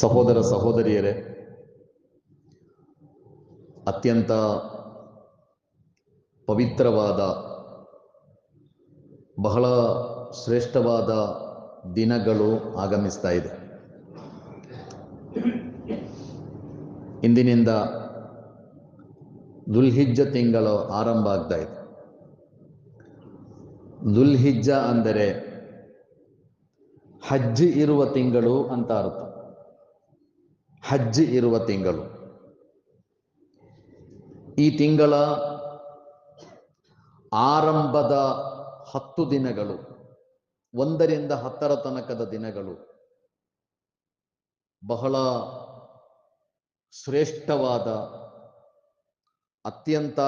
ಸಹೋದರ ಸಹೋದರಿಯರೇ, ಅತ್ಯಂತ ಪವಿತ್ರವಾದ, ಬಹಳ ಶ್ರೇಷ್ಠವಾದ ದಿನಗಳು ಆಗಮಿಸ್ತಾ ಇದೆ. ಇಂದಿನಿಂದ ದುಲ್ಹಿಜ್ಜ ತಿಂಗಳು ಆರಂಭ ಆಗ್ತಾ ಇದೆ. ದುಲ್ಹಿಜ್ಜ ಅಂದರೆ ಹಜ್ ಇರುವ ತಿಂಗಳು ಅಂತ ಅರ್ಥ. ಹಜ್ ಇರುವ ತಿಂಗಳು. ಈ ತಿಂಗಳ ಆರಂಭದ ಹತ್ತು ದಿನಗಳು, ಒಂದರಿಂದ ಹತ್ತರ ತನಕದ ದಿನಗಳು ಬಹಳ ಶ್ರೇಷ್ಠವಾದ, ಅತ್ಯಂತ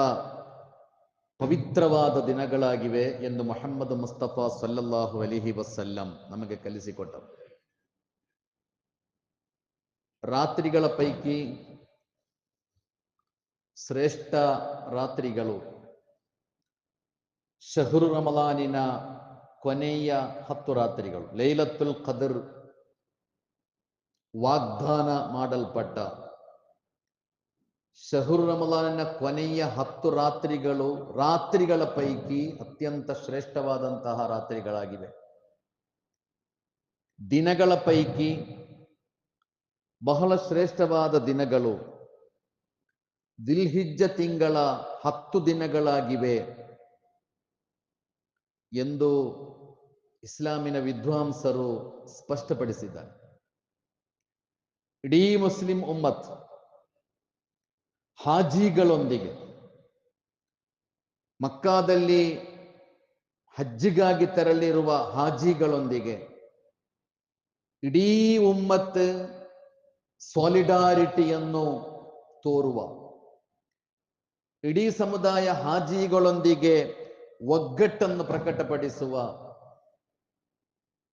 ಪವಿತ್ರವಾದ ದಿನಗಳಾಗಿವೆ ಎಂದು ಮೊಹಮ್ಮದ್ ಮುಸ್ತಫಾ ಸಲ್ಲಲ್ಲಾಹು ಅಲಿಹಿ ವಸಲ್ಲಂ ನಮಗೆ ಕಲಿಸಿಕೊಟ್ಟರು. ರಾತ್ರಿಗಳ ಪೈಕಿ ಶ್ರೇಷ್ಠ ರಾತ್ರಿಗಳು. ಶಹರು ರಮಲಾನಿನ ಕೊನೆಯ ಹತ್ತು ರಾತ್ರಿಗಳು. ಲೈಲತ್ತುಲ್ ಖದರ್ ವಾಗ್ದಾನ ಮಾಡಲ್ಪಟ್ಟ ಶಹುರ್ ರಮಲಾನಿನ ಕೊನೆಯ ಹತ್ತು ರಾತ್ರಿಗಳು ರಾತ್ರಿಗಳ ಪೈಕಿ ಅತ್ಯಂತ ಶ್ರೇಷ್ಠವಾದಂತಹ ರಾತ್ರಿಗಳಾಗಿವೆ. ದಿನಗಳ ಪೈಕಿ ಬಹಳ ಶ್ರೇಷ್ಠವಾದ ದಿನಗಳು. ದಿಲ್ಹಿಜ್ಜ ತಿಂಗಳ ಹತ್ತು ದಿನಗಳಾಗಿವೆ. ಎಂದು ಇಸ್ಲಾಮಿನ ವಿದ್ವಾಂಸರು ಸ್ಪಷ್ಟಪಡಿಸಿದ್ದಾರೆ. ಇಡೀ ಮುಸ್ಲಿಂ ಉಮ್ಮತ್ ಹಾಜಿಗಳೊಂದಿಗೆ ಮಕ್ಕಾದಲ್ಲಿ ಹಜ್ಜಿಗಾಗಿ ತೆರಳಿರುವ ಹಾಜಿಗಳೊಂದಿಗೆ ಇಡೀ ಉಮ್ಮತ್ ಸಾಲಿಡಾರಿಟಿಯನ್ನು ತೋರುವ. ಇಡೀ ಸಮುದಾಯ ಹಾಜಿಗಳೊಂದಿಗೆ ಒಗ್ಗಟ್ಟನ್ನು ಪ್ರಕಟಪಡಿಸುವ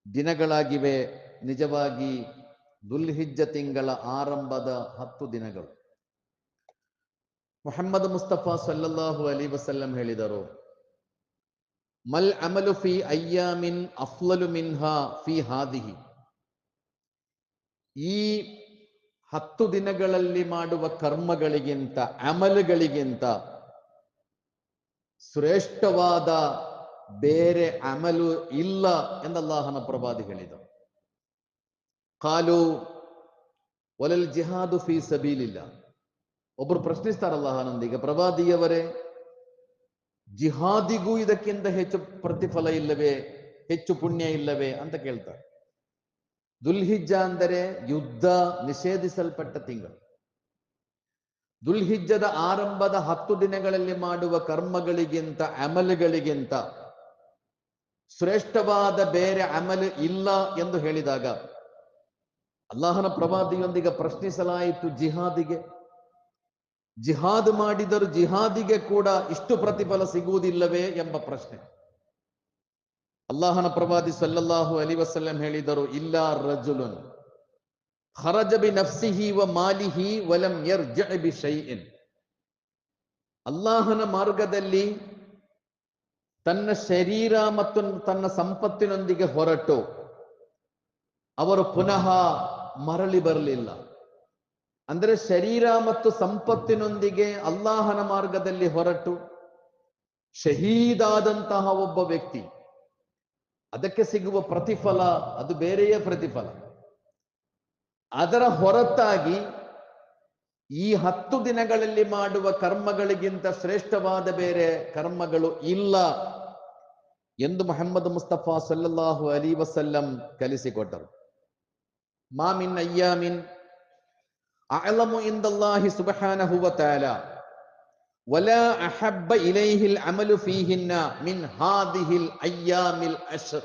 ದಿನಗಳಾಗಿವೆ. ನಿಜವಾಗಿ ದುಲ್ಹಿಜ್ಜ ತಿಂಗಳ ಆರಂಭದ ಹತ್ತು ದಿನಗಳು. ಮೊಹಮ್ಮದ್ ಮುಸ್ತಫಾ ಸಲ್ಲಲ್ಲಾಹು ಅಲಿ ವಸಲ್ಲಂ ಹೇಳಿದರು, ಮಲ್ ಅಮಲು ಫಿ ಅಯ್ಯಾಮಿನ್ ಅಫ್ಲಲು ಮಿನ್ಹಾ ಫಿ ಹಾದಿಹಿ. ಈ ಹತ್ತು ದಿನಗಳಲ್ಲಿ ಮಾಡುವ ಕರ್ಮಗಳಿಗಿಂತ, ಅಮಲುಗಳಿಗಿಂತ ಶ್ರೇಷ್ಠವಾದ ಬೇರೆ ಅಮಲು ಇಲ್ಲ ಎಂದಲ್ಲಾಹನ ಪ್ರವಾದಿ ಹೇಳಿದರು ಕಾಲು ಒಲಲ್ ಜಿಹಾದು ಫಿ ಸಬೀಲಿಲ್ಲ. ಒಬ್ರು ಪ್ರಶ್ನಿಸ್ತಾರಲ್ಲಹನೊಂದಿಗೆ ಪ್ರವಾದಿಯವರೇ, ಜಿಹಾದಿಗೂ ಇದಕ್ಕಿಂತ ಹೆಚ್ಚು ಪ್ರತಿಫಲ ಇಲ್ಲವೇ, ಹೆಚ್ಚು ಪುಣ್ಯ ಇಲ್ಲವೇ ಅಂತ ಕೇಳ್ತಾರೆ. ದುಲ್ಹಿಜ್ಜ ಅಂದರೆ ಯುದ್ಧ ನಿಷೇಧಿಸಲ್ಪಟ್ಟ ತಿಂಗಳು. ದುಲ್ಹಿಜ್ಜದ ಆರಂಭದ ಹತ್ತು ದಿನಗಳಲ್ಲಿ ಮಾಡುವ ಕರ್ಮಗಳಿಗಿಂತ, ಅಮಲುಗಳಿಗಿಂತ ಶ್ರೇಷ್ಠವಾದ ಬೇರೆ ಅಮಲು ಇಲ್ಲ ಎಂದು ಹೇಳಿದಾಗ ಅಲ್ಲಾಹನ ಪ್ರವಾದಿಯೊಂದಿಗೆ ಪ್ರಶ್ನಿಸಲಾಯಿತು ಜಿಹಾದಿಗೆ. ಜಿಹಾದ್ ಮಾಡಿದರೂ ಜಿಹಾದಿಗೆ ಕೂಡ ಇಷ್ಟು ಪ್ರತಿಫಲ ಸಿಗುವುದಿಲ್ಲವೇ ಎಂಬ ಪ್ರಶ್ನೆ. ಅಲ್ಲಾಹನ ಪ್ರವಾದಿ ಸಲ್ಲಲ್ಲಾಹು ಅಲಿ ವಸಲ್ಲಂ ಹೇಳಿದರು, ಇಲ್ಲ ರಜುಲನ್ ಹರಜಬಿ ನಫ್ಸಿಹಿ ವ ಮಾಲಿಹಿ ವಲಂ ಯರ್ಜ ಬಿ ಶೈಇನ್. ಅಲ್ಲಾಹನ ಮಾರ್ಗದಲ್ಲಿ ತನ್ನ ಶರೀರ ಮತ್ತು ತನ್ನ ಸಂಪತ್ತಿನೊಂದಿಗೆ ಹೊರಟು, ಅವರು ಪುನಃ ಮರಳಿ ಬರಲಿಲ್ಲ. ಅಂದರೆ ಶರೀರ ಮತ್ತು ಸಂಪತ್ತಿನೊಂದಿಗೆ ಅಲ್ಲಾಹನ ಮಾರ್ಗದಲ್ಲಿ ಹೊರಟು, ಶಹೀದಾದಂತಹ ಒಬ್ಬ ವ್ಯಕ್ತಿ ಅದಕ್ಕೆ ಸಿಗುವ ಪ್ರತಿಫಲ, ಅದು ಬೇರೆಯೇ ಪ್ರತಿಫಲ. ಅದರ ಹೊರತಾಗಿ ಈ ಹತ್ತು ದಿನಗಳಲ್ಲಿ ಮಾಡುವ ಕರ್ಮಗಳಿಗಿಂತ ಶ್ರೇಷ್ಠವಾದ ಬೇರೆ ಕರ್ಮಗಳು ಇಲ್ಲ ಎಂದು ಮೊಹಮ್ಮದ್ ಮುಸ್ತಫಾ ಸಲ್ಲಲ್ಲಾಹು ಅಲಿ ವಸಲ್ಲಂ ಕಲಿಸಿಕೊಟ್ಟರು. ಮಾಮಿನ್ ಅಯ್ಯಾಮಿನ್ ಅಲಮು ಇಂದಲ್ಲಾಹಿ ಸುಬಹಾನಹುವ ತಾಲ ولا أحب إليه العمل فيهن من هذه الأيام العشر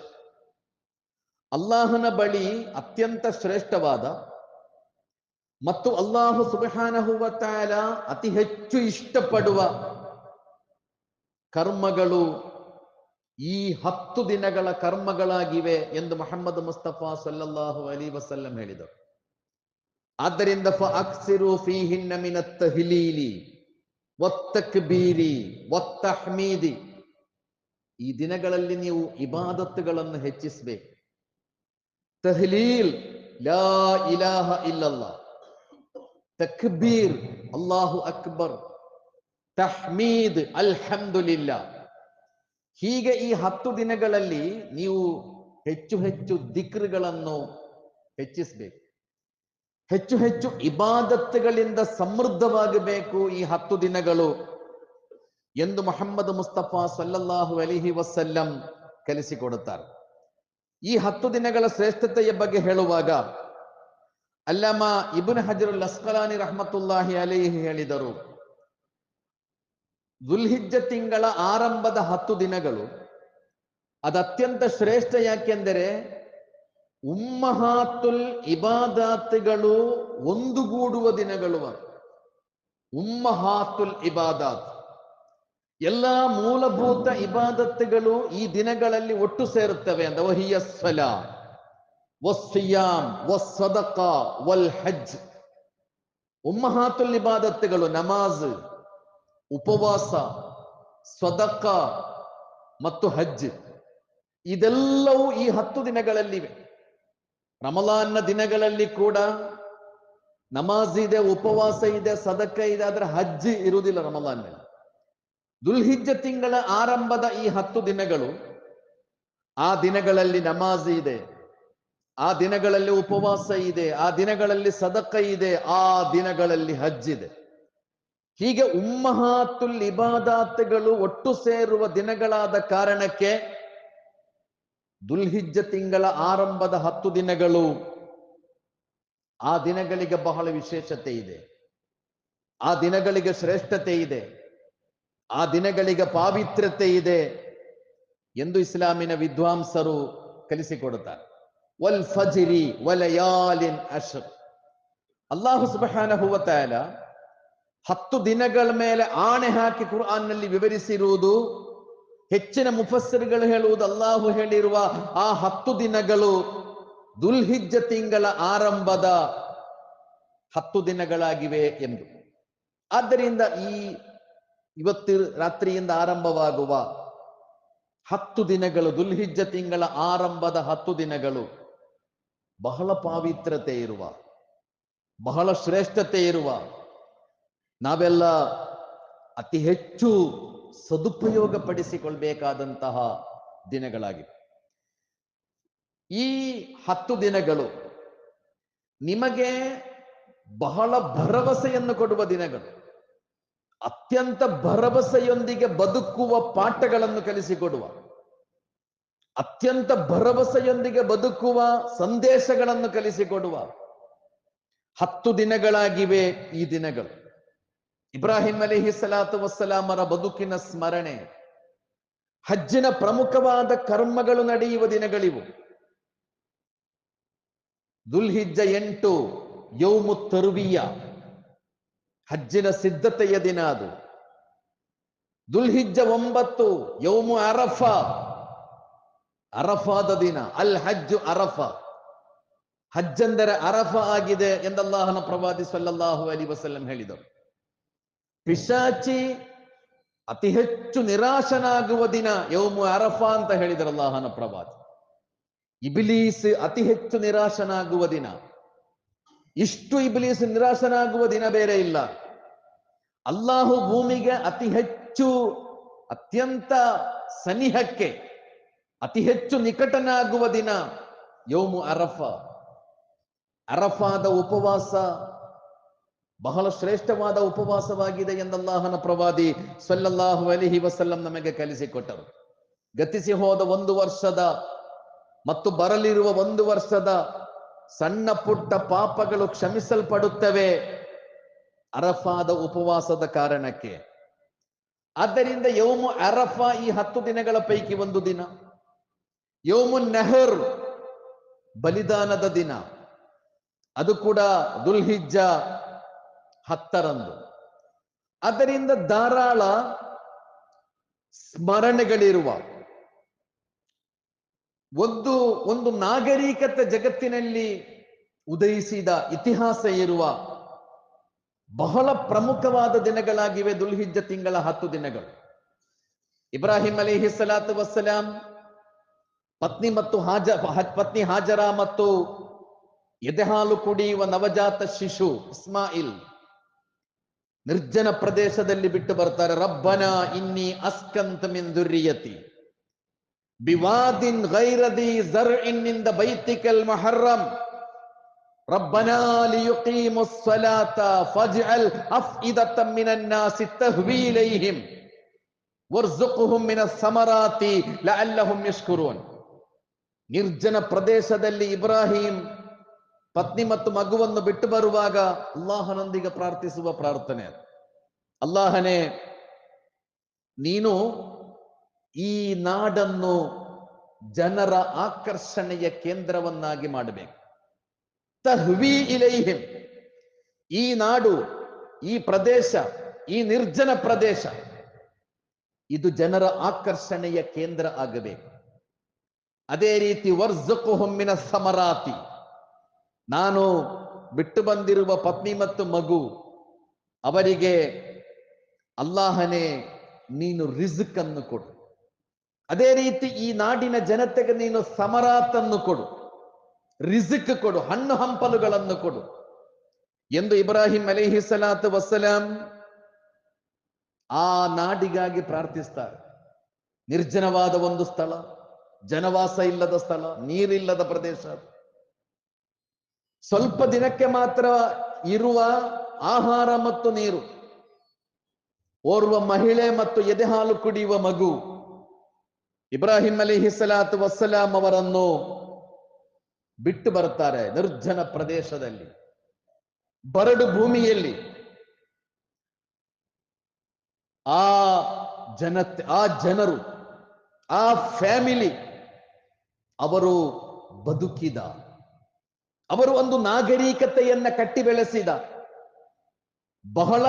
ಅಲ್ಲಾಹನ ಬಳಿ ಅತ್ಯಂತ ಶ್ರೇಷ್ಠವಾದ ಮತ್ತು ಅಲ್ಲಾಹು ಸುಬಹಾನಹುವ ತಾಲ ಅತಿ ಹೆಚ್ಚು ಇಷ್ಟಪಡುವ ಕರ್ಮಗಳು ಈ ಹತ್ತು ದಿನಗಳ ಕರ್ಮಗಳಾಗಿವೆ ಎಂದು ಮೊಹಮ್ಮದ್ ಮುಸ್ತಫಾ ಸಲ್ಲಲ್ಲಾಹು ಅಲಿ ವಸಲ್ಲಂ ಹೇಳಿದರು ಆದ್ದರಿಂದ ಫಅಕ್ಸಿರು ಫೀಹಿನ್ನ ಮಿನ ತಹ್ಲೀಲಿ ವತ್ತಕ್ಬೀರಿ ಒತ್ತಹ್ಮೀದಿ ಈ ದಿನಗಳಲ್ಲಿ ನೀವು ಇಬಾದತ್ತುಗಳನ್ನು ಹೆಚ್ಚಿಸಬೇಕು. ತಹ್ಲೀಲ್, ಲಾ ಇಲಾಹ ಇಲ್ಲಲ್ಲ. ತಕ್ಬೀರ್, ಅಲ್ಲಾಹು ಅಕ್ಬರ್. ತಹ್ಮೀದ್, ಅಲ್ಹಮ್ದುಲಿಲ್ಲ. ಹೀಗೆ ಈ ಹತ್ತು ದಿನಗಳಲ್ಲಿ ನೀವು ಹೆಚ್ಚು ಹೆಚ್ಚು ದಿಕ್ರುಗಳನ್ನು ಹೆಚ್ಚಿಸಬೇಕು. ಹೆಚ್ಚು ಹೆಚ್ಚು ಇಬಾದತ್ತುಗಳಿಂದ ಸಮೃದ್ಧವಾಗಬೇಕು ಈ ಹತ್ತು ದಿನಗಳು. ಎಂದು ಮೊಹಮ್ಮದ್ ಮುಸ್ತಫಾ ಸಲ್ಲಲ್ಲಾಹು ಅಲಿಹಿ ವಸಲ್ಲಂ ಕಲಿಸಿಕೊಡುತ್ತಾರೆ. ಈ ಹತ್ತು ದಿನಗಳ ಶ್ರೇಷ್ಠತೆಯ ಬಗ್ಗೆ ಹೇಳುವಾಗ ಅಲ್ಲಮ ಇಬುನ್ ಹಜರುಲ್ ಅಸ್ಕಲಾನಿ ರಹಮತುಲ್ಲಾಹಿ ಅಲಿಹಿ ಹೇಳಿದರು, ದುಲ್ಹಿಜ್ಜ ತಿಂಗಳ ಆರಂಭದ ಹತ್ತು ದಿನಗಳು ಅದತ್ಯಂತ ಶ್ರೇಷ್ಠ ಯಾಕೆಂದರೆ ಉಮ್ಮಹಾತುಲ್ ಇಬಾದಾತ್ಗಳು ಒಂದುಗೂಡುವ ದಿನಗಳು. ಉಮ್ಮಹಾತುಲ್ ಇಬಾದಾತ್. ಎಲ್ಲ ಮೂಲಭೂತ ಇಬಾದತ್ತುಗಳು ಈ ದಿನಗಳಲ್ಲಿ ಒಟ್ಟು ಸೇರುತ್ತವೆ ಅಂತ. ವಹಿಯ ಸ್ವಲ ವಸ್ಸಿಯಾಮ್, ವಸ್ಸದಕ ವಲ್ ಹಜ್ ಉಮ್ಮಹಾತುಲ್ ಇಬಾದತ್ತುಗಳು ನಮಾಜ್, ಉಪವಾಸ ಸ್ವದಕ ಮತ್ತು ಹಜ್. ಇದೆಲ್ಲವೂ ಈ ಹತ್ತು ದಿನಗಳಲ್ಲಿವೆ. ರಮಲಾನ್ನ ದಿನಗಳಲ್ಲಿ ಕೂಡ ನಮಾಜ್ ಇದೆ, ಉಪವಾಸ ಇದೆ, ಸದಕ ಇದೆ, ಆದ್ರೆ ಹಜ್ ಇರುವುದಿಲ್ಲ ರಮಲಾನ್ನಲ್ಲಿ. ದುಲ್ಹಿಜ್ಜ ತಿಂಗಳ ಆರಂಭದ ಈ ಹತ್ತು ದಿನಗಳು, ಆ ದಿನಗಳಲ್ಲಿ ನಮಾಜ್ ಇದೆ, ಆ ದಿನಗಳಲ್ಲಿ ಉಪವಾಸ ಇದೆ, ಆ ದಿನಗಳಲ್ಲಿ ಸದಕ ಇದೆ, ಆ ದಿನಗಳಲ್ಲಿ ಹಜ್ಜಿದೆ ಹೀಗೆ ಉಮ್ಮಹಾತುಲ್ ಇಬಾದಾತ್ಗಳು ಒಟ್ಟು ಸೇರುವ ದಿನಗಳಾದ ಕಾರಣಕ್ಕೆ ದುಲ್ಹಿಜ್ಜ ತಿಂಗಳ ಆರಂಭದ ಹತ್ತು ದಿನಗಳು. ಆ ದಿನಗಳಿಗೆ ಬಹಳ ವಿಶೇಷತೆ ಇದೆ. ಆ ದಿನಗಳಿಗೆ ಶ್ರೇಷ್ಠತೆ ಇದೆ. ಆ ದಿನಗಳಿಗೆ ಪಾವಿತ್ರ್ಯತೆ ಇದೆ ಎಂದು ಇಸ್ಲಾಮಿನ ವಿದ್ವಾಂಸರು ಕಲಿಸಿಕೊಡುತ್ತಾರೆ. ವಲ್ ಫಜಿರಿ ವಲಯಾಲಿನ್ ಅಶ್ ಅಲ್ಲಾಹು ಸುಬಹಾನ ವ ತಆಲ ಹತ್ತು ದಿನಗಳ ಮೇಲೆ ಆಣೆ ಹಾಕಿ ಕುರ್ಆನ್ನಲ್ಲಿ ವಿವರಿಸಿರುವುದು ಹೆಚ್ಚಿನ ಮುಫಸ್ಸರ್ಗಳು ಹೇಳುವುದು ಅಲ್ಲಾಹು ಹೇಳಿರುವ ಆ ಹತ್ತು ದಿನಗಳು ದುಲ್ಹಿಜ್ಜ ತಿಂಗಳ ಆರಂಭದ ಹತ್ತು ದಿನಗಳಾಗಿವೆ ಎಂದು. ಆದ್ದರಿಂದ ಈ ಇವತ್ತು ರಾತ್ರಿಯಿಂದ ಆರಂಭವಾಗುವ ಹತ್ತು ದಿನಗಳು ದುಲ್ಹಿಜ್ಜ ತಿಂಗಳ ಆರಂಭದ ಹತ್ತು ದಿನಗಳು ಬಹಳ ಪಾವಿತ್ರತೆ ಇರುವ, ಬಹಳ ಶ್ರೇಷ್ಠತೆ ಇರುವ, ನಾವೆಲ್ಲ ಅತಿ ಹೆಚ್ಚು ಸದುಪಯೋಗ ಪಡಿಸಿಕೊಳ್ಬೇಕಾದಂತಹ ದಿನಗಳಾಗಿವೆ. ಈ ಹತ್ತು ದಿನಗಳು ನಿಮಗೆ ಬಹಳ ಭರವಸೆಯನ್ನು ಕೊಡುವ ದಿನಗಳು. ಅತ್ಯಂತ ಭರವಸೆಯೊಂದಿಗೆ ಬದುಕುವ ಪಾಠಗಳನ್ನು ಕಲಿಸಿಕೊಡುವ. ಅತ್ಯಂತ ಭರವಸೆಯೊಂದಿಗೆ ಬದುಕುವ ಸಂದೇಶಗಳನ್ನು ಕಲಿಸಿಕೊಡುವ. ಹತ್ತು ದಿನಗಳಾಗಿವೆ ಈ ದಿನಗಳು. ಇಬ್ರಾಹಿಂ ಅಲಿಹಿ ಸಲಾತು ವಸ್ಸಲಾಮರ ಬದುಕಿನ ಸ್ಮರಣೆ, ಹಜ್ಜಿನ ಪ್ರಮುಖವಾದ ಕರ್ಮಗಳು ನಡೆಯುವ ದಿನಗಳಿವು. ದುಲ್ಹಿಜ್ಜ ಎಂಟು, ಯೌಮು ತರುವಿಯ, ಹಜ್ಜಿನ ಸಿದ್ಧತೆಯ ದಿನ ಅದು. ದುಲ್ಹಿಜ್ಜ ಒಂಬತ್ತು, ಯೌಮು ಅರಫ, ಅರಫಾದ ದಿನ, ಅಲ್ ಹಜ್ಜು ಅರಫ. ಹಜ್ಜೆಂದರೆ ಅರಫ ಆಗಿದೆ ಎಂದಲ್ಲಾಹನ ಪ್ರವಾದಿ ಸಲ್ಲಲ್ಲಾಹು ಅಲಿ ವಸಲ್ಲಂ ಹೇಳಿದರು. ಪಿಶಾಚಿ ಅತಿ ಹೆಚ್ಚು ನಿರಾಶನಾಗುವ ದಿನ ಯೋಮು ಅರಫಾ ಅಂತ ಹೇಳಿದರು ಅಲ್ಲಾಹನ ಪ್ರವಾದಿ. ಇಬಿಲೀಸ್ ಅತಿ ಹೆಚ್ಚು ನಿರಾಶನಾಗುವ ದಿನ. ಇಷ್ಟು ಇಬಿಲೀಸ್ ನಿರಾಶನಾಗುವ ದಿನ ಬೇರೆ ಇಲ್ಲ. ಅಲ್ಲಾಹು ಭೂಮಿಗೆ ಅತಿ ಹೆಚ್ಚು ಅತ್ಯಂತ ಸನಿಹಕ್ಕೆ ಅತಿ ಹೆಚ್ಚು ನಿಕಟನಾಗುವ ದಿನ ಯೋಮು ಅರಫ. ಅರಫಾದ ಉಪವಾಸ ಬಹಳ ಶ್ರೇಷ್ಠವಾದ ಉಪವಾಸವಾಗಿದೆ ಎಂದಲ್ಲಾಹನ ಪ್ರವಾದಿ ಸಲ್ಲಲ್ಲಾಹು ಅಲಿಹಿ ವಸಲ್ಲಂ ನಮಗೆ ಕಲಿಸಿಕೊಟ್ಟರು. ಗತಿಸಿ ಹೋದ ಒಂದು ವರ್ಷದ ಮತ್ತು ಬರಲಿರುವ ಒಂದು ವರ್ಷದ ಸಣ್ಣ ಪುಟ್ಟ ಪಾಪಗಳು ಕ್ಷಮಿಸಲ್ಪಡುತ್ತವೆ ಅರಫಾದ ಉಪವಾಸದ ಕಾರಣಕ್ಕೆ. ಆದ್ದರಿಂದ ಯೌಮು ಅರಫಾ ಈ ಹತ್ತು ದಿನಗಳ ಪೈಕಿ ಒಂದು ದಿನ. ಯೌಮು ನೆಹರ್ ಬಲಿದಾನದ ದಿನ. ಅದು ಕೂಡ ದುಲ್ಹಿಜ್ಜ ಹತ್ತರಂದು. ಅದರಿಂದ ಧಾರಾಳ ಸ್ಮರಣೆಗಳಿರುವ ಒಂದು ಒಂದು ನಾಗರಿಕತೆ ಜಗತ್ತಿನಲ್ಲಿ ಉದಯಿಸಿದ ಇತಿಹಾಸ ಇರುವ ಬಹಳ ಪ್ರಮುಖವಾದ ದಿನಗಳಾಗಿವೆ ದುಲ್ಹಿಜ್ಜ ತಿಂಗಳ ಹತ್ತು ದಿನಗಳು. ಇಬ್ರಾಹಿಂ ಅಲಿಹಿ ಸಲಾತು ವಸ್ಸಲಾಂ, ಪತ್ನಿ ಮತ್ತು ಹಾಜ, ಪತ್ನಿ ಹಾಜರ ಮತ್ತು ಎದೆಹಾಲು ಕುಡಿಯುವ ನವಜಾತ ಶಿಶು ಇಸ್ಮಾಯಿಲ್ ನಿರ್ಜನ ಪ್ರದೇಶದಲ್ಲಿ ಬಿಟ್ಟು ಬರ್ತಾರೆ ರಬ್ಬನ ಇನ್ನಿ ಅಸ್ಕಂತ ಮಿನ್ ದುರ್ರಿಯತಿ ಬಿವಾದಿನ್ ಗೈರದಿ ಜರ್ ಇನ್ನಿಂದ ಬೈತಿಕಲ್ ಮಹರ್ರಂ ربنا ليقيموا الصلاة فاجعل أفئدة من الناس تهوي إليهم وارزقهم من الثمرات لعلهم يشكرون ನಿರ್ಜನ ಪ್ರದೇಶದಲ್ಲಿ ಇಬ್ರಾಹಿಂ ಪತ್ನಿ ಮತ್ತು ಮಗುವನ್ನು ಬಿಟ್ಟು ಬರುವಾಗ ಅಲ್ಲಾಹನೊಂದಿಗೆ ಪ್ರಾರ್ಥಿಸುವ ಪ್ರಾರ್ಥನೆ ಅದು. ಅಲ್ಲಾಹನೇ, ನೀನು ಈ ನಾಡನ್ನು ಜನರ ಆಕರ್ಷಣೆಯ ಕೇಂದ್ರವನ್ನಾಗಿ ಮಾಡಬೇಕು. ತಹ್ವಿ ಇಲೈಹಿಂ. ಈ ನಾಡು, ಈ ಪ್ರದೇಶ, ಈ ನಿರ್ಜನ ಪ್ರದೇಶ, ಇದು ಜನರ ಆಕರ್ಷಣೆಯ ಕೇಂದ್ರ ಆಗಬೇಕು. ಅದೇ ರೀತಿ ವರ್ಜಕು ಹೊಮ್ಮಿನ ಸಮರಾತಿ. ನಾನು ಬಿಟ್ಟು ಬಂದಿರುವ ಪತ್ನಿ ಮತ್ತು ಮಗು, ಅವರಿಗೆ ಅಲ್ಲಾಹನೇ ನೀನು ರಿಸ್ಕ್ ಅನ್ನು ಕೊಡು. ಅದೇ ರೀತಿ ಈ ನಾಡಿನ ಜನತೆಗೆ ನೀನು ಸಮರಾತನ್ನು ಕೊಡು. ರಿಸ್ಕ್ ಕೊಡು, ಹಣ್ಣು ಹಂಪಲುಗಳನ್ನು ಕೊಡು. ಎಂದು ಇಬ್ರಾಹಿಂ ಅಲಿಹಿ ಸಲಾತ್ ವಸಲಾಂ ಆ ನಾಡಿಗಾಗಿ ಪ್ರಾರ್ಥಿಸ್ತಾರೆ. ನಿರ್ಜನವಾದ ಒಂದು ಸ್ಥಳ, ಜನವಾಸ ಇಲ್ಲದ ಸ್ಥಳ, ನೀರಿಲ್ಲದ ಪ್ರದೇಶ ಸ್ವಲ್ಪ ದಿನಕ್ಕೆ ಮಾತ್ರ ಇರುವ ಆಹಾರ ಮತ್ತು ನೀರು. ಓರ್ವ ಮಹಿಳೆ ಮತ್ತು ಎದೆಹಾಲು ಕುಡಿಯುವ ಮಗು. ಇಬ್ರಾಹಿಂ ಅಲಿ ಹಿಸಲಾತ್ ವಸ್ಸಲಾಂ ಅವರನ್ನು ಬಿಟ್ಟು ಬರ್ತಾರೆ ನಿರ್ಜನ ಪ್ರದೇಶದಲ್ಲಿ. ಬರಡು ಭೂಮಿಯಲ್ಲಿ. ಆ ಜನತೆ, ಆ ಜನರು, ಆ ಫ್ಯಾಮಿಲಿ ಅವರು ಬದುಕಿದ. ಅವರು ಒಂದು ನಾಗರಿಕತೆಯನ್ನ ಕಟ್ಟಿ ಬೆಳೆಸಿದ. ಬಹಳ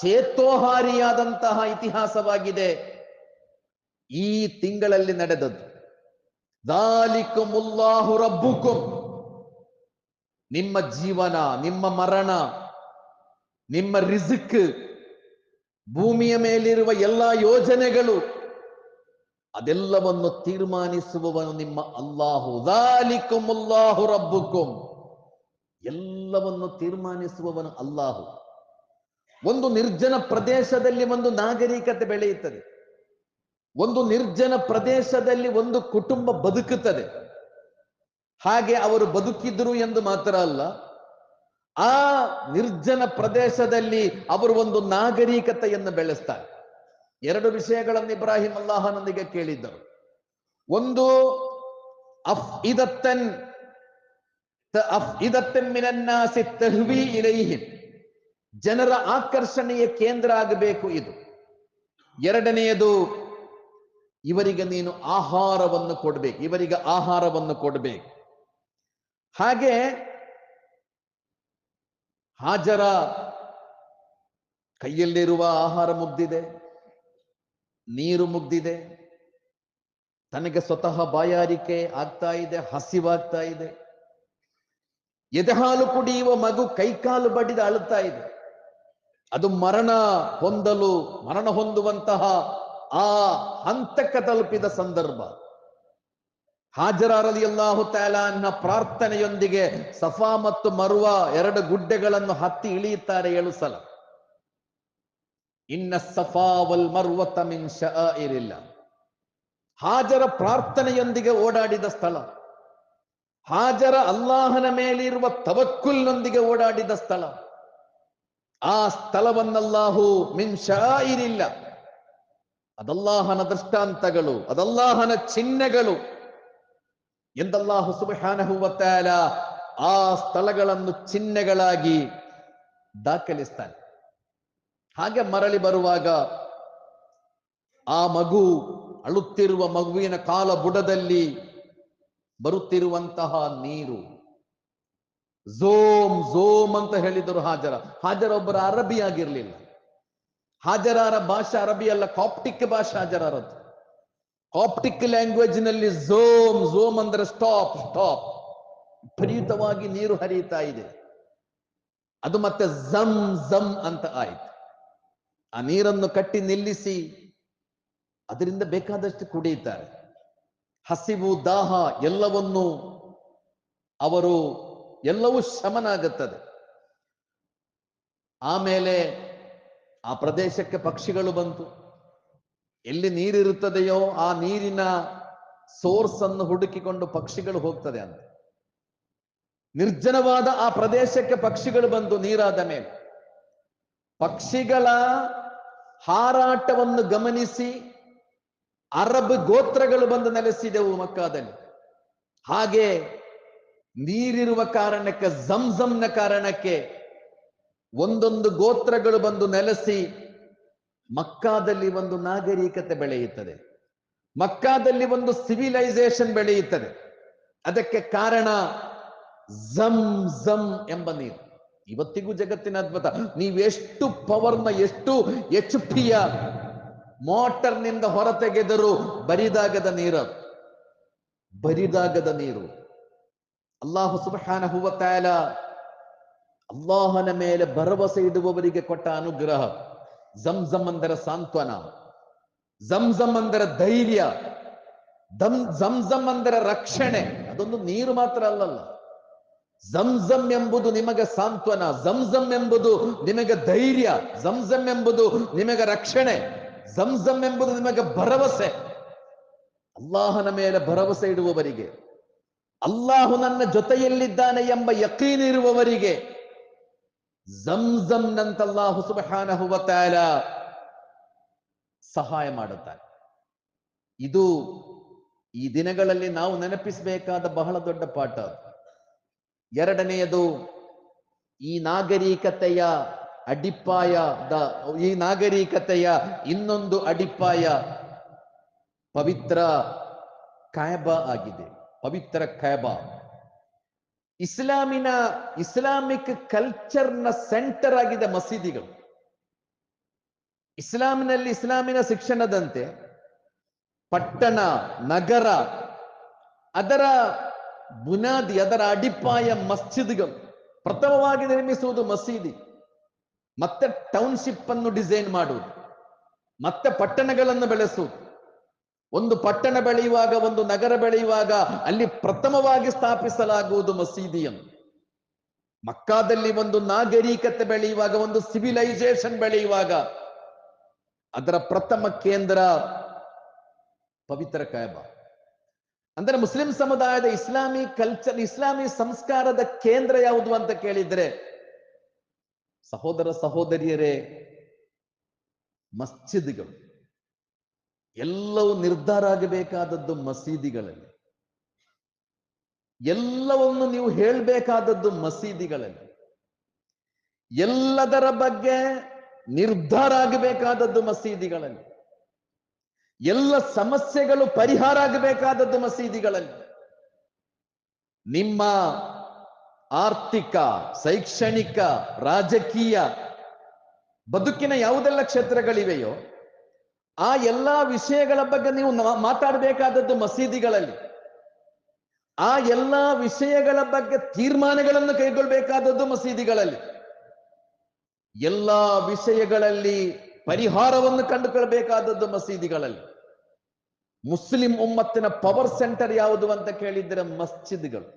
ಚೇತೋಹಾರಿಯಾದಂತಹ ಇತಿಹಾಸವಾಗಿದೆ. ಈ ತಿಂಗಳಲ್ಲಿ ನಡೆದದ್ದು. ದಾಲಿಕುಮುಲ್ಲಾಹು ರಬ್ಬುಕುಂ ನಿಮ್ಮ ಜೀವನ, ನಿಮ್ಮ ಮರಣ, ನಿಮ್ಮ ರಿಸ್ಕ್, ಭೂಮಿಯ ಮೇಲಿರುವ ಎಲ್ಲಾ ಯೋಜನೆಗಳು ಅದೆಲ್ಲವನ್ನು ತೀರ್ಮಾನಿಸುವವನು ನಿಮ್ಮ ಅಲ್ಲಾಹು. ದಾಲಿಕುಮುಲ್ಲಾಹು ರಬ್ಬುಕುಂ ಎಲ್ಲವನ್ನು ತೀರ್ಮಾನಿಸುವವನು ಅಲ್ಲಾಹು. ಒಂದು ನಿರ್ಜನ ಪ್ರದೇಶದಲ್ಲಿ ಒಂದು ನಾಗರಿಕತೆ ಬೆಳೆಯುತ್ತದೆ. ಒಂದು ನಿರ್ಜನ ಪ್ರದೇಶದಲ್ಲಿ ಒಂದು ಕುಟುಂಬ ಬದುಕುತ್ತದೆ. ಹಾಗೆ ಅವರು ಬದುಕಿದ್ರು ಎಂದು ಮಾತ್ರ ಅಲ್ಲ, ಆ ನಿರ್ಜನ ಪ್ರದೇಶದಲ್ಲಿ ಅವರು ಒಂದು ನಾಗರಿಕತೆಯನ್ನು ಬೆಳೆಸ್ತಾರೆ. ಎರಡು ವಿಷಯಗಳನ್ನು ಇಬ್ರಾಹಿಂ ಅಲ್ಲಾಹನೊಂದಿಗೆ ಕೇಳಿದ್ದರು. ಒಂದು ಅಫ್ ಇದತ್ತನ್ ಅಫ್ ಇದತ್ತನ್ ಮಿನನ್ನಾಸಿ ತಹ್ವಿ ಇಲೈಹಿಂ. ಜನರ ಆಕರ್ಷಣೆಯ ಕೇಂದ್ರ ಆಗಬೇಕು ಇದು. ಎರಡನೆಯದು, ಇವರಿಗೆ ನೀನು ಆಹಾರವನ್ನು ಕೊಡ್ಬೇಕು, ಇವರಿಗೆ ಆಹಾರವನ್ನು ಕೊಡ್ಬೇಕು. ಹಾಗೆ, ಹಾಜರ, ಕೈಯಲ್ಲಿರುವ ಆಹಾರ ಮುಗ್ದಿದೆ. ನೀರು ಮುಗ್ದಿದೆ. ತನಗೆ ಸ್ವತಃ ಬಾಯಾರಿಕೆ ಆಗ್ತಾ ಇದೆ, ಹಸಿವಾಗ್ತಾ ಇದೆ. ಎದೆಹಾಲು ಕುಡಿಯುವ ಮಗು ಕೈಕಾಲು ಬಡಿದು ಅಳುತ್ತಾ ಇದೆ. ಅದು ಮರಣ ಹೊಂದಲು, ಮರಣ ಹೊಂದುವಂತಹ ಆ ಹಂತಕ್ಕೆ ತಲುಪಿದ ಸಂದರ್ಭ. ಹಾಜರಾರಲಿ ಅಲ್ಲಾಹು ತಾಲಾನ್ನ ಪ್ರಾರ್ಥನೆಯೊಂದಿಗೆ ಸಫಾ ಮತ್ತು ಮರುವ ಎರಡು ಗುಡ್ಡೆಗಳನ್ನು ಹತ್ತಿ ಇಳಿಯುತ್ತಾರೆ ಏಳು ಸಲ. ಇನ್ನ ಸಫಾ ವಲ್ ಮರ್ವತ ಮಿನ್ ಇರಿಲ್ಲ ಹಾಜರ ಪ್ರಾರ್ಥನೆಯೊಂದಿಗೆ ಓಡಾಡಿದ ಸ್ಥಳ ಹಾಜರ ಅಲ್ಲಾಹನ ಮೇಲಿರುವ ತವಕ್ಕುಲ್ನೊಂದಿಗೆ ಓಡಾಡಿದ ಸ್ಥಳ ಆ ಸ್ಥಳವನ್ನಲ್ಲಾಹು ಮಿನ್ ಇರಿಲ್ಲ ಅದಲ್ಲಾಹನ ದೃಷ್ಟಾಂತಗಳು ಅದಲ್ಲಾಹನ ಚಿಹ್ನೆಗಳು ಎಂದಲ್ಲಾಹು ಸುಬಹಾನ ವತಾಲ ಆ ಸ್ಥಳಗಳನ್ನು ಚಿಹ್ನೆಗಳಾಗಿ ದಾಖಲಿಸ್ತಾನೆ ಹಾಗೆ ಮರಳಿ ಬರುವಾಗ ಆ ಮಗು ಅಳುತ್ತಿರುವ ಮಗುವಿನ ಕಾಲ ಬುಡದಲ್ಲಿ ಬರುತ್ತಿರುವಂತಹ ನೀರು. ಝೋಮ್ ಝೋಮ್ ಅಂತ ಹೇಳಿದರು ಹಾಜರ. ಹಾಜರ ಒಬ್ಬರ ಅರಬಿ ಆಗಿರ್ಲಿಲ್ಲ. ಹಾಜರಾರ ಭಾಷೆ ಅರಬಿ ಅಲ್ಲ, ಕಾಪ್ಟಿಕ್ ಭಾಷೆ ಹಾಜರಾರದ್ದು. ಕಾಪ್ಟಿಕ್ ಲ್ಯಾಂಗ್ವೇಜ್ನಲ್ಲಿ ಝೋಮ್ ಝೋಮ್ ಅಂದ್ರೆ ಸ್ಟಾಪ್ ಸ್ಟಾಪ್ ವಿಪರೀತವಾಗಿ ನೀರು ಹರಿಯುತ್ತಾ ಇದೆ. ಅದು ಮತ್ತೆ ಝಮ್ ಝಮ್ ಅಂತ ಆಯ್ತು. ಆ ನೀರನ್ನು ಕಟ್ಟಿ ನಿಲ್ಲಿಸಿ ಅದರಿಂದ ಬೇಕಾದಷ್ಟು ಕುಡಿಯುತ್ತಾರೆ. ಹಸಿವು, ದಾಹ ಎಲ್ಲವನ್ನು ಅವರು ಎಲ್ಲವೂ ಶಮನ ಆಗುತ್ತದೆ ಆಮೇಲೆ ಆ ಪ್ರದೇಶಕ್ಕೆ ಪಕ್ಷಿಗಳು ಬಂತು. ಎಲ್ಲಿ ನೀರಿರುತ್ತದೆಯೋ ಆ ನೀರಿನ ಸೋರ್ಸ್ ಅನ್ನು ಹುಡುಕಿಕೊಂಡು ಪಕ್ಷಿಗಳು ಹೋಗ್ತದೆ ಅಂತ. ನಿರ್ಜನವಾದ ಆ ಪ್ರದೇಶಕ್ಕೆ ಪಕ್ಷಿಗಳು ಬಂದು ನೀರಾದ ಮೇಲೆ. ಪಕ್ಷಿಗಳ ಹಾರಾಟವನ್ನು ಗಮನಿಸಿ ಅರಬ್ ಗೋತ್ರಗಳು ಬಂದು ನೆಲೆಸಿದೆವು ಮಕ್ಕಾದಲ್ಲಿ. ಹಾಗೆ ನೀರಿರುವ ಕಾರಣಕ್ಕೆ ಜಂಜಂನ ಕಾರಣಕ್ಕೆ ಒಂದೊಂದು ಗೋತ್ರಗಳು ಬಂದು ನೆಲೆಸಿ ಮಕ್ಕಾದಲ್ಲಿ ಒಂದು ನಾಗರಿಕತೆ ಬೆಳೆಯುತ್ತದೆ. ಮಕ್ಕಾದಲ್ಲಿ ಒಂದು ಸಿವಿಲೈಸೇಷನ್ ಬೆಳೆಯುತ್ತದೆ. ಅದಕ್ಕೆ ಕಾರಣ ಝಂ ಝಂ ಎಂಬ ನೀರು. ಇವತ್ತಿಗೂ ಜಗತ್ತಿನ ಅದ್ಭುತ. ನೀವೆಷ್ಟು ಪವರ್ನ, ಎಷ್ಟು ಎಚ್ ಪಿಯ ಮೋಟರ್ನಿಂದ ಹೊರತೆಗೆದರೂ ಬರಿದಾಗದ ನೀರು ಬರಿದಾಗದ ನೀರು. ಅಲ್ಲಾಹು ಸುಬಹಾನ ಹೂವ ತಆಲ ಅಲ್ಲಾಹನ ಮೇಲೆ ಭರವಸೆ ಇಡುವವರಿಗೆ ಕೊಟ್ಟ ಅನುಗ್ರಹ. ಜಮ್ ಅಂದರ ಸಾಂತ್ವನ. ಜಮ್ ಅಂದರ ಧೈರ್ಯ. ದಮ್ ಝಮ್ ಅಂದರ ರಕ್ಷಣೆ. ಅದೊಂದು ನೀರು ಮಾತ್ರ ಅಲ್ಲಲ್ಲ. ಜಂಜಂ ಎಂಬುದು ನಿಮಗೆ ಸಾಂತ್ವನ ಜಂಜಂ ಎಂಬುದು ನಿಮಗೆ ಧೈರ್ಯ ಜಂಜಂ ಎಂಬುದು ನಿಮಗೆ ರಕ್ಷಣೆ ಜಂಜಂ ಎಂಬುದು ನಿಮಗೆ ಭರವಸೆ. ಅಲ್ಲಾಹನ ಮೇಲೆ ಭರವಸೆ ಇಡುವವರಿಗೆ, ಅಲ್ಲಾಹು ನನ್ನ ಜೊತೆಯಲ್ಲಿದ್ದಾನೆ ಎಂಬ ಯಕೀನ್ ಇರುವವರಿಗೆ ಜಂಜಂನಂತ ಅಲ್ಲಾಹು ಸುಬ್ಹಾನಹು ವ ತಆಲ ಸಹಾಯ ಮಾಡುತ್ತಾನೆ ಇದು ಈ ದಿನಗಳಲ್ಲಿ ನಾವು ನೆನಪಿಸಬೇಕಾದ ಬಹಳ ದೊಡ್ಡ ಪಾಠ ಎರಡನೆಯದು ಈ ನಾಗರಿಕತೆಯ ಅಡಿಪಾಯದ ಈ ನಾಗರಿಕತೆಯ ಇನ್ನೊಂದು ಅಡಿಪಾಯ ಪವಿತ್ರ ಕಾಯಬಾ ಆಗಿದೆ. ಪವಿತ್ರ ಕಾಯಬಾ ಇಸ್ಲಾಮಿನ ಇಸ್ಲಾಮಿಕ್ ಕಲ್ಚರ್ನ ಸೆಂಟರ್ ಆಗಿದೆ ಮಸೀದಿಗಳು. ಇಸ್ಲಾಮಿನಲ್ಲಿ ಇಸ್ಲಾಮಿನ ಶಿಕ್ಷಣದಂತೆ ಪಟ್ಟಣ, ನಗರ, ಅದರ ಬುನಾದಿ ಅದರ ಅಡಿಪಾಯ ಮಸ್ಜಿದ್ಗಳು. ಪ್ರಥಮವಾಗಿ ನಿರ್ಮಿಸುವುದು ಮಸೀದಿ. ಮತ್ತೆ ಟೌನ್ಶಿಪ್ ಅನ್ನು ಡಿಸೈನ್ ಮಾಡುವುದು. ಮತ್ತೆ ಪಟ್ಟಣಗಳನ್ನು ಬೆಳೆಸುವುದು. ಒಂದು ಪಟ್ಟಣ ಬೆಳೆಯುವಾಗ, ಒಂದು ನಗರ ಬೆಳೆಯುವಾಗ ಅಲ್ಲಿ ಪ್ರಥಮವಾಗಿ ಸ್ಥಾಪಿಸಲಾಗುವುದು ಮಸೀದಿಯನ್ನು. ಮಕ್ಕಾದಲ್ಲಿ ಒಂದು ನಾಗರಿಕತೆ ಬೆಳೆಯುವಾಗ, ಒಂದು ಸಿವಿಲೈಸೇಷನ್ ಬೆಳೆಯುವಾಗ ಅದರ ಪ್ರಥಮ ಕೇಂದ್ರ ಪವಿತ್ರ ಕಾಯಬ ಅಂದ್ರೆ ಮುಸ್ಲಿಂ ಸಮುದಾಯದ ಇಸ್ಲಾಮಿ ಕಲ್ಚರ್ ಇಸ್ಲಾಮಿ ಸಂಸ್ಕಾರದ ಕೇಂದ್ರ ಯಾವುದು ಅಂತ ಕೇಳಿದ್ರೆ, ಸಹೋದರ ಸಹೋದರಿಯರೇ, ಮಸ್ಜಿದ್ಗಳು. ಎಲ್ಲವೂ ನಿರ್ಧಾರ ಆಗಬೇಕಾದದ್ದು ಮಸೀದಿಗಳಲ್ಲಿ. ಎಲ್ಲವನ್ನು ನೀವು ಹೇಳಬೇಕಾದದ್ದು ಮಸೀದಿಗಳಲ್ಲಿ. ಎಲ್ಲದರ ಬಗ್ಗೆ ನಿರ್ಧಾರ ಆಗಬೇಕಾದದ್ದು ಮಸೀದಿಗಳಲ್ಲಿ. ಎಲ್ಲ ಸಮಸ್ಯೆಗಳು ಪರಿಹಾರ ಆಗಬೇಕಾದದ್ದು ಮಸೀದಿಗಳಲ್ಲಿ. ನಿಮ್ಮ ಆರ್ಥಿಕ, ಶೈಕ್ಷಣಿಕ, ರಾಜಕೀಯ ಬದುಕಿನ ಯಾವುದೆಲ್ಲ ಕ್ಷೇತ್ರಗಳಿವೆಯೋ, ಆ ಎಲ್ಲಾ ವಿಷಯಗಳ ಬಗ್ಗೆ ನೀವು ಮಾತಾಡಬೇಕಾದದ್ದು ಮಸೀದಿಗಳಲ್ಲಿ. ಆ ಎಲ್ಲಾ ವಿಷಯಗಳ ಬಗ್ಗೆ ತೀರ್ಮಾನಗಳನ್ನು ಕೈಗೊಳ್ಳಬೇಕಾದದ್ದು ಮಸೀದಿಗಳಲ್ಲಿ. ಎಲ್ಲ ವಿಷಯಗಳಲ್ಲಿ ಪರಿಹಾರವನ್ನು ಕಂಡುಕೊಳ್ಬೇಕಾದದ್ದು ಮಸೀದಿಗಳಲ್ಲಿ. ಮುಸ್ಲಿಂ ಉಮ್ಮತ್ತಿನ ಪವರ್ ಸೆಂಟರ್ ಯಾವುದು ಅಂತ ಕೇಳಿದ್ರೆ ಮಸ್ಜಿದ್ಗಳು.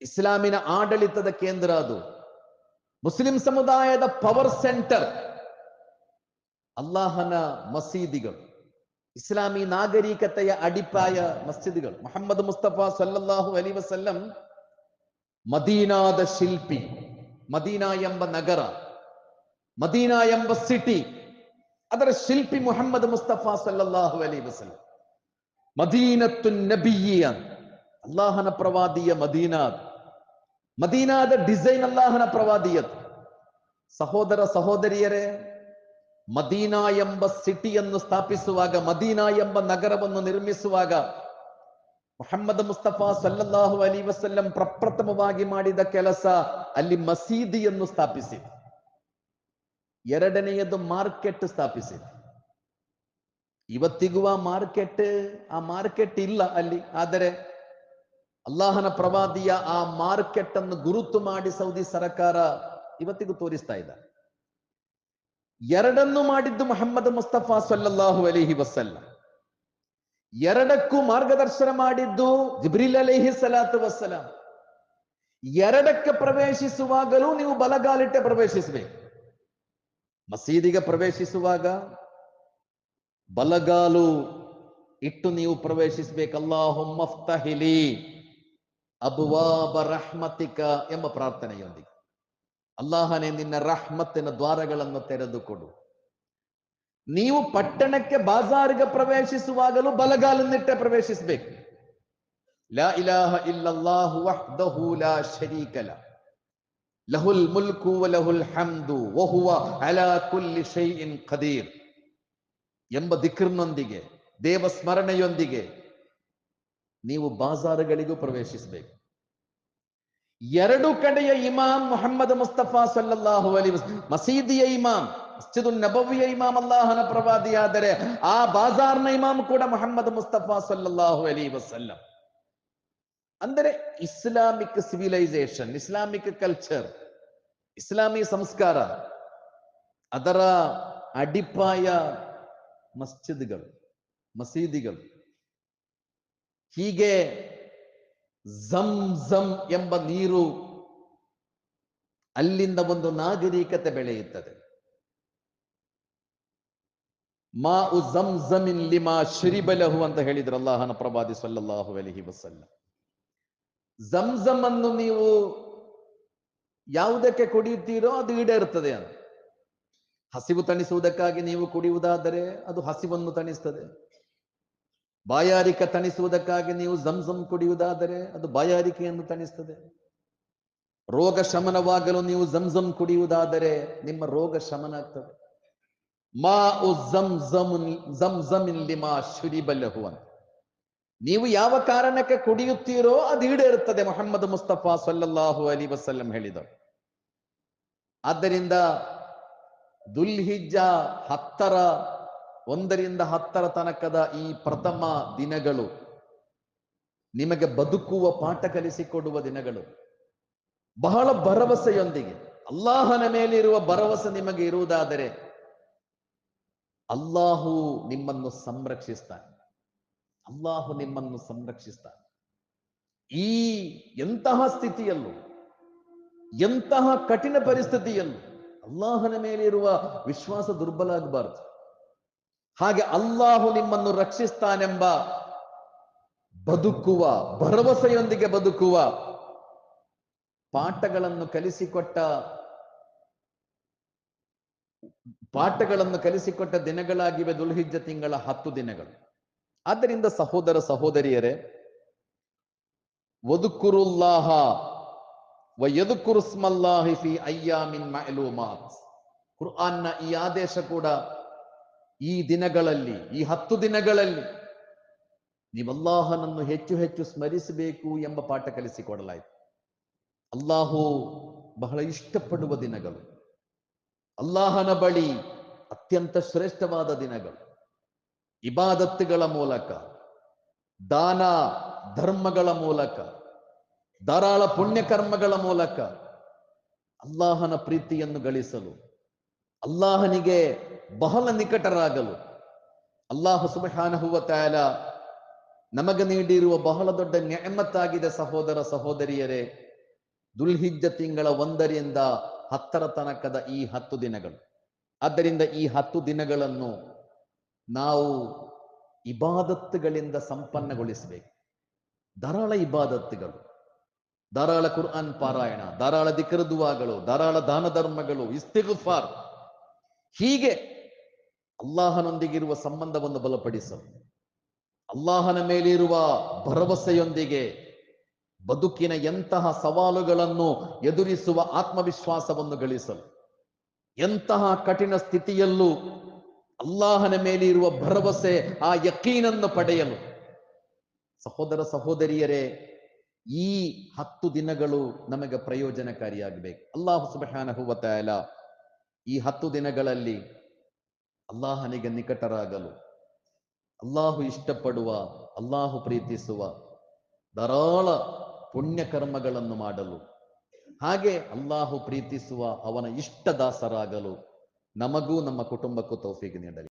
ಇಸ್ಲಾಮಿನ ಆಡಳಿತದ ಕೇಂದ್ರ ಅದು. ಮುಸ್ಲಿಂ ಸಮುದಾಯದ ಪವರ್ ಸೆಂಟರ್ ಅಲ್ಲಾಹನ ಮಸೀದಿಗಳು. ಇಸ್ಲಾಮಿ ನಾಗರಿಕತೆಯ ಅಡಿಪಾಯ ಮಸ್ಜಿದ್ಗಳು. ಮೊಹಮ್ಮದ್ ಮುಸ್ತಫಾ ಸಲ್ಲಲ್ಲಾಹು ಅಲಿ ವಸಲ್ಲಂ ಮದೀನಾದ ಶಿಲ್ಪಿ, ಮದೀನಾ ಎಂಬ ನಗರ, ಮದೀನಾ ಎಂಬ ಸಿಟಿ ಅದರ ಶಿಲ್ಪಿ ಮುಹಮ್ಮದ್ ಮುಸ್ತಫಾ ಸಲ್ಲಲ್ಲಾಹು ಅಲಿ ವಸಲ್ಲಂ. ಮದೀನತ್ತು ನಬಿಯ ಅಲ್ಲಾಹನ ಪ್ರವಾದಿಯ ಮದೀನಾ ಅದು. ಮದೀನಾದ ಡಿಸೈನ್ ಅಲ್ಲಾಹನ ಪ್ರವಾದಿಯದು ಸಹೋದರ ಸಹೋದರಿಯರೇ, ಮದೀನಾ ಎಂಬ ಸಿಟಿಯನ್ನು ಸ್ಥಾಪಿಸುವಾಗ, ಮದೀನಾ ಎಂಬ ನಗರವನ್ನು ನಿರ್ಮಿಸುವಾಗ ಮೊಹಮ್ಮದ್ ಮುಸ್ತಫಾ ಸಲ್ಲಲ್ಲಾಹು ಅಲಿ ವಸಲ್ಲಂ ಪ್ರಪ್ರಥಮವಾಗಿ ಮಾಡಿದ ಕೆಲಸ ಅಲ್ಲಿ ಮಸೀದಿಯನ್ನು ಸ್ಥಾಪಿಸಿದೆ. ಎರಡನೆಯದು ಮಾರ್ಕೆಟ್ ಸ್ಥಾಪಿಸಿದ. ಇವತ್ತಿಗೂ ಆ ಮಾರ್ಕೆಟ್ ಆ ಮಾರ್ಕೆಟ್ ಇಲ್ಲ ಅಲ್ಲಿ. ಆದರೆ ಅಲ್ಲಾಹನ ಪ್ರವಾದಿಯ ಆ ಮಾರ್ಕೆಟ್ ಅನ್ನು ಗುರುತು ಮಾಡಿ ಸೌದಿ ಸರ್ಕಾರ ಇವತ್ತಿಗೂ ತೋರಿಸ್ತಾ ಇದ್ದ ಎರಡನ್ನು ಮಾಡಿದ್ದು ಮೊಹಮ್ಮದ್ ಮುಸ್ತಫಾ ಸಲ್ಲಲ್ಲಾಹು ಅಲಿಹಿ ವಸಲ್ಲ. ಎರಡಕ್ಕೂ ಮಾರ್ಗದರ್ಶನ ಮಾಡಿದ್ದು ಜಿಬ್ರಿಲ್ ಅಲೈಹಿ ಸಲಾತು ವಸಲ ಎರಡಕ್ಕೆ ಪ್ರವೇಶಿಸುವಾಗಲೂ ನೀವು ಬಲಗಾಲಿಟ್ಟೆ ಪ್ರವೇಶಿಸಬೇಕು. ಮಸೀದಿಗೆ ಪ್ರವೇಶಿಸುವಾಗ ಬಲಗಾಲು ಇಟ್ಟು ನೀವು ಪ್ರವೇಶಿಸಬೇಕು ಅಲ್ಲಾಹುಮ್ಮಫ್ತಹಿಲಿ ಅಬುವಾಬ ರಹ್ಮತಿಕ ಎಂಬ ಪ್ರಾರ್ಥನೆಯೊಂದಿಗೆ. ಅಲ್ಲಾಹನೇ ನಿನ್ನ ರಹ್ಮತ್ತಿನ ದ್ವಾರಗಳನ್ನು ತೆರೆದುಕೊಡು. ನೀವು ಪಟ್ಟಣಕ್ಕೆ ಬಾಜಾರಿಗೆ ಪ್ರವೇಶಿಸುವಾಗಲೂ ಬಲಗಾಲನ್ನಿಟ್ಟೆ ಪ್ರವೇಶಿಸಬೇಕು. ಲಾ ಇಲಾಹ ಇಲ್ಲಲ್ಲಾಹು ವಹ್ದಹು ಲಾ ಶರೀಕಲ ಲಹುಲ್ ಮುಲ್ಕು ವಲಹುಲ್ ಲಹುಲ್ ಹಮ್ದು, ವಹುವ ಅಲಾ ಕುಲ್ಲಿ ಶೈಇನ್ ಖದೀರ್ ಎಂಬ ದಿಕ್ಕರ್ನೊಂದಿಗೆ ದೇವ ಸ್ಮರಣೆಯೊಂದಿಗೆ ನೀವು ಬಾಜಾರುಗಳಿಗೂ ಪ್ರವೇಶಿಸಬೇಕು. ಎರಡು ಕಡೆಯ ಇಮಾಮ್ ಮೊಹಮ್ಮದ್ ಮುಸ್ತಫಾ ಸಲ್ಲಲ್ಲಾಹು ಅಲಿ ಮಸೀದಿಯ ಇಮಾಮ್ ಮಸ್ಜಿದು ನಬವಿಯ ಇಮಾಮ್ ಅಲ್ಲಾಹನ ಪ್ರವಾದಿಯಾದರೆ ಆ ಬಾಜಾರ್ನ ಇಮಾಮ್ ಕೂಡ ಮೊಹಮ್ಮದ್ ಮುಸ್ತಫಾ ಸಲ್ಲಲ್ಲಾಹು ಅಲಿ ವಸಲ್ಲಂ. ಅಂದರೆ ಇಸ್ಲಾಮಿಕ್ ಸಿವಿಲೈಸೇಷನ್, ಇಸ್ಲಾಮಿಕ್ ಕಲ್ಚರ್, ಇಸ್ಲಾಮಿ ಸಂಸ್ಕಾರ, ಅದರ ಅಡಿಪಾಯ ಮಸ್ಜಿದ್ಗಳು, ಮಸೀದಿಗಳು. ಹೀಗೆ ಝಮ್ ಝಂ ಎಂಬ ನೀರು ಅಲ್ಲಿಂದ ಒಂದು ನಾಗರಿಕತೆ ಬೆಳೆಯುತ್ತದೆ. ಮಾ ಉ ಜಮ್ ಝಮಿನ್ ಲಿಮಾ ಶಿರಿಬಲಹು ಅಂತ ಹೇಳಿದ್ರು ಅಲ್ಲಾಹನ ಪ್ರವಾದಿ ಸಲ್ಲಲ್ಲಾಹು ಅಲಿಹಿ ವಸಲ್ಲ. ಝಂ ಝಮ್ ಅನ್ನು ನೀವು ಯಾವುದಕ್ಕೆ ಕುಡಿಯುತ್ತೀರೋ ಅದು ಈಡೇರುತ್ತದೆ ಅಂತ. ಹಸಿವು ತಣಿಸುವುದಕ್ಕಾಗಿ ನೀವು ಕುಡಿಯುವುದಾದರೆ ಅದು ಹಸಿವನ್ನು ತಣಿಸ್ತದೆ. ಬಾಯಾರಿಕ ತಣಿಸುವುದಕ್ಕಾಗಿ ನೀವು ಜಮ್ ಕುಡಿಯುವುದಾದರೆ ಅದು ಬಾಯಾರಿಕೆಯನ್ನು ತಣಿಸ್ತದೆ. ರೋಗ ಶಮನವಾಗಲು ನೀವು ಜಮ್ ಕುಡಿಯುವುದಾದರೆ ನಿಮ್ಮ ರೋಗ ಶಮನ ಆಗ್ತದೆ. ಮಾ ಉ ಲಿಮಾ ಶುರಿಬಲ್ಲಹು ಅಂತ. ನೀವು ಯಾವ ಕಾರಣಕ್ಕೆ ಕುಡಿಯುತ್ತೀರೋ ಅದು ಈಡೇರುತ್ತದೆ, ಮೊಹಮ್ಮದ್ ಮುಸ್ತಫಾ ಸಲ್ಲಲ್ಲಾಹು ಅಲಿ ವಸಲ್ಲಂ ಹೇಳಿದರು ಆದ್ದರಿಂದ ದುಲ್ಹಿಜ್ಜ ಹತ್ತರ ಒಂದರಿಂದ ಹತ್ತರ ತನಕದ ಈ ಪ್ರಥಮ ದಿನಗಳು ನಿಮಗೆ ಬದುಕುವ ಪಾಠ ಕಲಿಸಿಕೊಡುವ ದಿನಗಳು. ಬಹಳ ಭರವಸೆಯೊಂದಿಗೆ, ಅಲ್ಲಾಹನ ಮೇಲಿರುವ ಭರವಸೆ ನಿಮಗೆ ಇರುವುದಾದರೆ ಅಲ್ಲಾಹು ನಿಮ್ಮನ್ನು ಸಂರಕ್ಷಿಸ್ತಾನೆ. ಅಲ್ಲಾಹು ನಿಮ್ಮನ್ನು ಸಂರಕ್ಷಿಸ್ತಾನೆ. ಈ ಎಂತಹ ಸ್ಥಿತಿಯಲ್ಲೂ, ಎಂತಹ ಕಠಿಣ ಪರಿಸ್ಥಿತಿಯಲ್ಲೂ ಅಲ್ಲಾಹನ ಮೇಲೆ ಇರುವ ವಿಶ್ವಾಸ ದುರ್ಬಲ ಆಗಬಾರದು. ಹಾಗೆ ಅಲ್ಲಾಹು ನಿಮ್ಮನ್ನು ರಕ್ಷಿಸ್ತಾನೆಂಬ ಬದುಕುವ, ಭರವಸೆಯೊಂದಿಗೆ ಬದುಕುವ ಪಾಠಗಳನ್ನು ಕಲಿಸಿಕೊಟ್ಟ ಪಾಠಗಳನ್ನು ಕಲಿಸಿಕೊಟ್ಟ ದಿನಗಳಾಗಿವೆ ದುಲ್ಹಿಜ್ಜ ತಿಂಗಳ ಹತ್ತು ದಿನಗಳು. ಆದ್ದರಿಂದ ಸಹೋದರ ಸಹೋದರಿಯರೇ, ವದುಕುರುಲ್ಲಾಹ ವಯದುಕುರುಸ್ಮಲ್ಲಾಹಿ ಫಿ ಅಯ್ಯಾಮಿನ್ ಕುರ್ಆನ್ನ ಈ ಆದೇಶ ಕೂಡ ಈ ದಿನಗಳಲ್ಲಿ ಈ ಹತ್ತು ದಿನಗಳಲ್ಲಿ ನೀವಲ್ಲಾಹನನ್ನು ಹೆಚ್ಚು ಹೆಚ್ಚು ಸ್ಮರಿಸಬೇಕು ಎಂಬ ಪಾಠ ಕಲಿಸಿಕೊಡಲಾಯಿತು ಅಲ್ಲಾಹು ಬಹಳ ಇಷ್ಟಪಡುವ ದಿನಗಳು ಅಲ್ಲಾಹನ ಬಳಿ ಅತ್ಯಂತ ಶ್ರೇಷ್ಠವಾದ ದಿನಗಳು ಇಬಾದತ್ತುಗಳ ಮೂಲಕ ದಾನ ಧರ್ಮಗಳ ಮೂಲಕ ಧಾರಾಳ ಪುಣ್ಯಕರ್ಮಗಳ ಮೂಲಕ ಅಲ್ಲಾಹನ ಪ್ರೀತಿಯನ್ನು ಗಳಿಸಲು, ಅಲ್ಲಾಹನಿಗೆ ಬಹಳ ನಿಕಟರಾಗಲು, ಅಲ್ಲಾಹು ಸುಬಹಾನಹುವ ತಾಲ ನಮಗೆ ನೀಡಿರುವ ಬಹಳ ದೊಡ್ಡ ನ್ಯಾಮತ್ತಾಗಿದೆ ಸಹೋದರ ಸಹೋದರಿಯರೇ. ದುಲ್ಹಿಜ್ಜ ತಿಂಗಳ ಒಂದರಿಂದ ಹತ್ತರ ತನಕದ ಈ ಹತ್ತು ದಿನಗಳು. ಆದ್ದರಿಂದ ಈ ಹತ್ತು ದಿನಗಳನ್ನು ನಾವು ಇಬಾದತ್ತುಗಳಿಂದ ಸಂಪನ್ನಗೊಳಿಸಬೇಕು. ಧಾರಾಳ ಇಬಾದತ್ತುಗಳು. ಧಾರಾಳ ಕುರ್ಆನ್ ಪಾರಾಯಣ, ಧಾರಾಳ ದಿಕ್ರದುವಾಗಳು ಧಾರಾಳ ದಾನ ಧರ್ಮಗಳು, ಇಸ್ತಿಗುಫಾರ್. ಹೀಗೆ ಅಲ್ಲಾಹನೊಂದಿಗಿರುವ ಸಂಬಂಧವನ್ನು ಬಲಪಡಿಸಲು, ಅಲ್ಲಾಹನ ಮೇಲಿರುವ ಭರವಸೆಯೊಂದಿಗೆ ಬದುಕಿನ ಎಂತಹ ಸವಾಲುಗಳನ್ನು ಎದುರಿಸುವ ಆತ್ಮವಿಶ್ವಾಸವನ್ನು ಗಳಿಸಲು, ಎಂತಹ ಕಠಿಣ ಸ್ಥಿತಿಯಲ್ಲೂ ಅಲ್ಲಾಹನ ಮೇಲಿರುವ ಭರವಸೆ, ಆ ಯಕೀನನ್ನು ಪಡೆಯಲು, ಸಹೋದರ ಸಹೋದರಿಯರೇ ಈ ಹತ್ತು ದಿನಗಳು ನಮಗೆ ಪ್ರಯೋಜನಕಾರಿಯಾಗಬೇಕು. ಅಲ್ಲಾಹು ಸುಬಹಾನ ತಾಲ ಈ ಹತ್ತು ದಿನಗಳಲ್ಲಿ ಅಲ್ಲಾಹನಿಗೆ ನಿಕಟರಾಗಲು, ಅಲ್ಲಾಹು ಇಷ್ಟಪಡುವ, ಅಲ್ಲಾಹು ಪ್ರೀತಿಸುವ ಧಾರಾಳ ಪುಣ್ಯ ಕರ್ಮಗಳನ್ನು ಮಾಡಲು, ಹಾಗೆ ಅಲ್ಲಾಹು ಪ್ರೀತಿಸುವ ಅವನ ಇಷ್ಟ ದಾಸರಾಗಲು ನಮಗೂ ನಮ್ಮ ಕುಟುಂಬಕ್ಕೂ ತೌಫೀಕ್ ನೀಡಲಿ.